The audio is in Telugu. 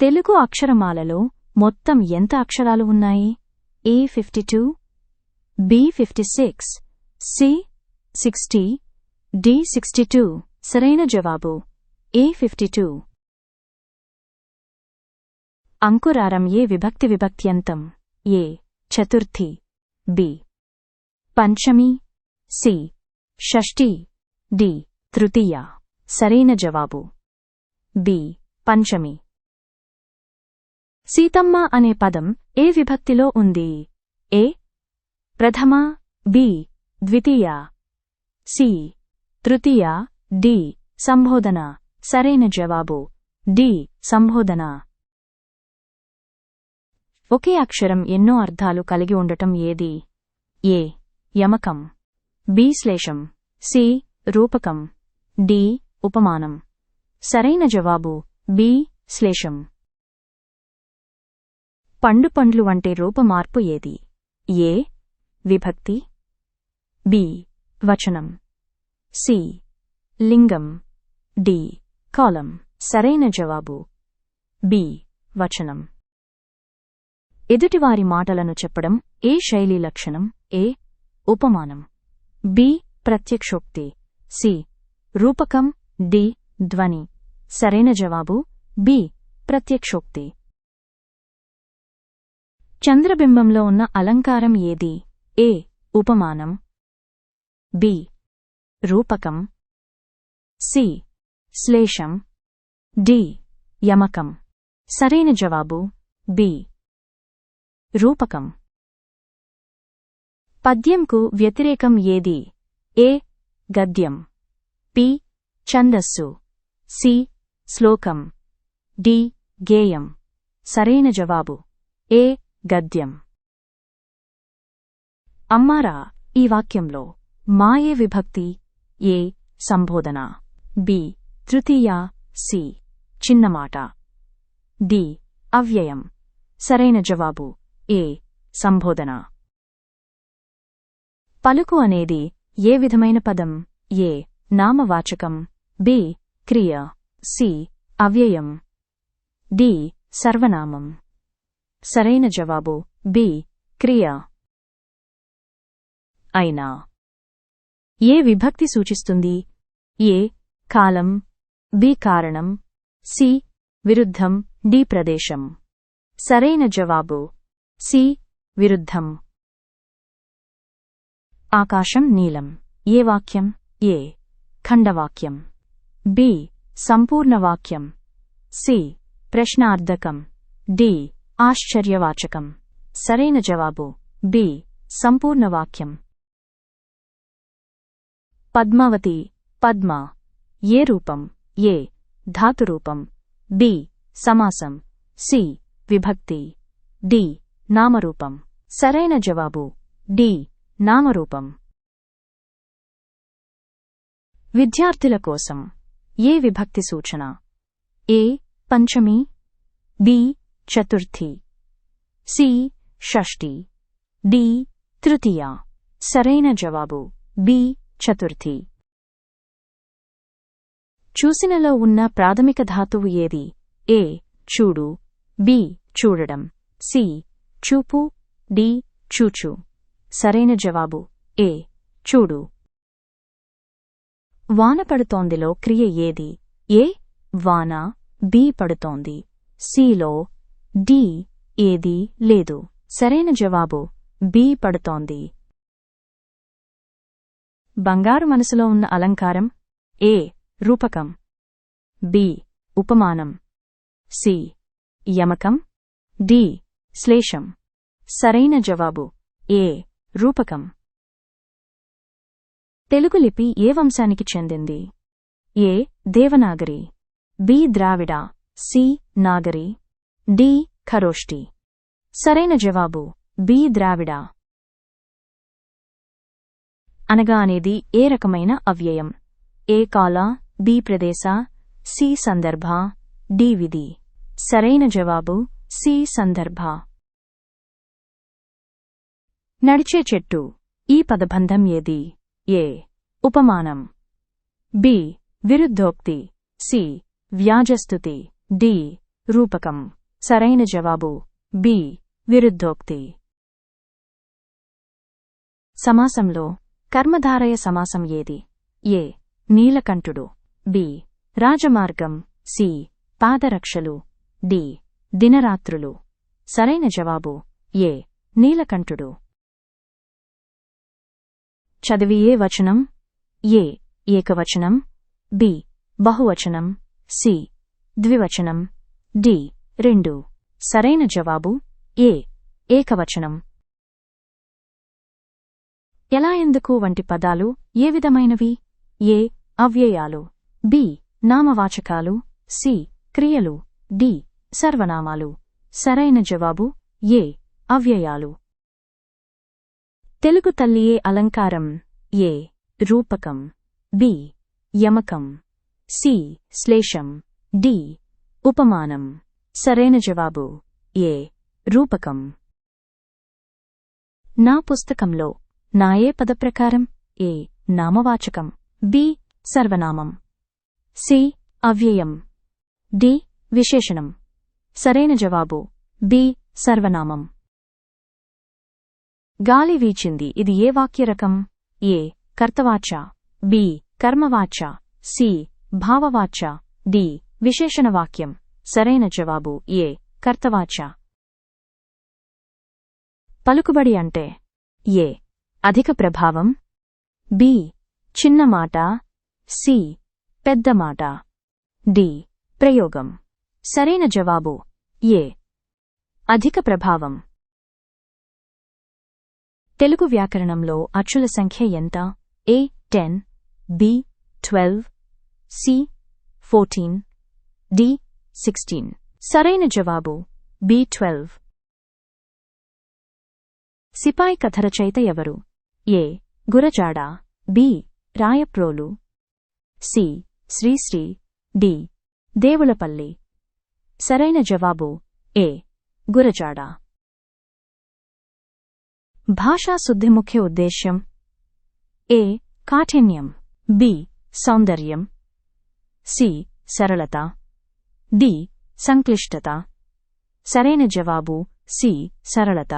తెలుగు అక్షరమాలలో మొత్తం ఎంత అక్షరాలు ఉన్నాయి? A fifty two B fifty six C sixty D sixty two సరైన జవాబు. ఏ ఫిఫ్టీ టూ అంకురారం ఏ విభక్తి విభక్త్యంతం? ఏ చతుర్థి. బి పంచమి. సి షష్ఠి. డి తృతీయ. సరైన జవాబు. బి పంచమి. సీతమ్మ అనే పదం ఏ విభక్తిలో ఉంది? ఏ. ప్రథమ బి. ద్వితీయ సి. తృతీయ డి. సంబోధన. సరైన జవాబు. డి. సంబోధన. ఒకే అక్షరం ఎన్నో అర్థాలు కలిగి ఉండటం ఏది? ఏ. యమకం. బి. శ్లేషం. సి. రూపకం. డి. ఉపమానం. సరైన జవాబు. బి. శ్లేషం. పండు పండ్లు వంటి రూపమార్పు ఏది? ఏ. విభక్తి. బి. వచనం. సి. లింగం. డి. కాలం. సరైన జవాబు. బి. వచనం. ఎదుటివారి మాటలను చెప్పడం ఏ శైలి లక్షణం? ఏ. ఉపమానం. బి. ప్రత్యక్షోక్తి. సి. రూపకం. డి. ధ్వని. సరైన జవాబు. బి. ప్రత్యక్షోక్తి. చంద్రబింబంలో ఉన్న అలంకారం ఏది? ఏ. ఉపమానం. బి. రూపకం. సి. శ్లేషం. డి. యమకం. సరైన జవాబు. బి. రూపకం. పద్యంకు వ్యతిరేకం ఏది? ఏ. గద్యం. పి. ఛందస్సు. సి. శ్లోకం. డి. గేయం. సరైన జవాబు. ఏ. గద్యం. అమ్మారా ఈ వాక్యంలో మాయే విభక్తి ఏ సంబోధన. బి తృతీయ సి చిన్నమాట డి అవ్యయం. సరైన జవాబు ఏ సంబోధన. పలుకు అనేది ఏ విధమైన పదం ఏ నామవాచకం బి క్రియ సి అవ్యయం. డి సర్వనామం. సరైన జవాబు. బి. క్రియ. అయినా. ఏ విభక్తి సూచిస్తుంది? ఏ. కాలం. బి. కారణం. సి. విరుద్ధం. డి. ప్రదేశం. సరైన జవాబు. సి. విరుద్ధం. ఆకాశం నీలం. ఏ వాక్యం? ఏ. ఖండవాక్యం. బి. సంపూర్ణ వాక్యం. సి. ప్రశ్నార్థకం. డి. ఆశ్చర్యవాచకం. సరైన జవాబు. బి. సంపూర్ణ వాక్యం. పద్మావతి. పద్మ. ఏ రూపం? ఏ. ధాతురూపం. బి. సమాసం. సి. విభక్తి. డి. నామరూపం. సరైన జవాబు. డి. నామరూపం. విద్యార్థుల కోసం. ఏ విభక్తి సూచన? ఏ. పంచమి. బి. చతుర్థి. సి. షష్ఠి. డి. తృతీయ. సరైన జవాబు. బి. చతుర్థి. చూసినలో ఉన్న ప్రాథమిక ధాతువు ఏది? ఏ. చూడు. బి. చూడడం. సి. చూపు. డి. చూచు. సరైన జవాబు. ఏ. చూడు. వాన పడుతోందిలో క్రియ ఏది? ఏ. వాన. బి. పడుతోంది. సిలో డి ఏది లేదు. సరైన జవాబు బి పడుతోంది. బంగారు మనసులో ఉన్న అలంకారం ఏ రూపకం. బి ఉపమానం. సి యమకం. డి శ్లేషం. సరైన జవాబు ఏ రూపకం. తెలుగు లిపి ఏ వంశానికి చెందింది? A Devanagari. B Dravida. C Nagari. D. Kharosthi సరైన జవాబు. బి. ద్రావిడ. అనగా అనేది ఏ రకమైన అవ్యయం? ఏ కాల బి ప్రదేశ సి సందర్భ డి విధి. సరైన జవాబు. సి సందర్భ. నడిచే చెట్టు. ఈ పదబంధం ఏది? ఏ. ఉపమానం. బి. విరుద్ధోక్తి. సి. వ్యాజస్తుతి డి. రూపకం. సరైన జవాబు. బి. విరుద్ధోక్తి. సమాసంలో కర్మధారయ సమాసం ఏది? ఏ. నీలకంఠుడు. బి. రాజమార్గం. సి. పాదరక్షలు. డి. దినరాత్రులు. సరైన జవాబు. ఏ. నీలకంఠుడు. చదివి ఏ వచనం? ఏ. ఏకవచనం. బి. బహువచనం. సి. ద్వివచనం. డి. రెండు. సరైన జవాబు? ఏ. ఏకవచనం. ఎలా ఎందుకు వంటి పదాలు? ఏ విధమైనవి? ఏ. అవ్యయాలు. బి. నామవాచకాలు. సి. క్రియలు. డి. సర్వనామాలు. సరైన జవాబు? ఏ. అవ్యయాలు. తెలుగు తల్లియే అలంకారం. ఏ. రూపకం. బి. యమకం. సి. శ్లేషం. డి. ఉపమానం. సరైన జవాబు. ఏ. రూపకం. నా పుస్తకంలో నా ఏ పదప్రకారం ఏ. నామవాచకం. బి. సర్వనామం. సి. అవ్యయం. డి. విశేషణం. సరైన జవాబు. బి. సర్వనామం. గాలి వీచింది. ఇది ఏ వాక్యరకం ఏ. కర్తవాచ. బి. కర్మవాచ. సి. భావవాచ. డి. విశేషణ వాక్యం. సరైన జవాబు ఏ కర్తవాచ. పలుకుబడి అంటే ఏ అధిక ప్రభావం. బి చిన్న మాట. సి పెద్ద మాట. డి ప్రయోగం. సరైన జవాబు ఏ అధిక ప్రభావం. తెలుగు వ్యాకరణంలో అచ్చుల సంఖ్య ఎంత? A ten B twelve C fourteen D sixteen సరైన జవాబు. బి ట్వెల్వ్ సిపాయి కథ రచయిత ఎవరు? A. Gurajada. B. Rayaprolu. C. Sri Sri. D. Devulapalli. సరైన జవాబు. ఏ. గురజాడ. భాషా శుద్ధి ముఖ్య ఉద్దేశ్యం. ఏ. కాఠిన్యం. బి. సౌందర్యం. సి. సరళత. డి. సంక్లిష్టత. సరైన జవాబు సి. సరళత.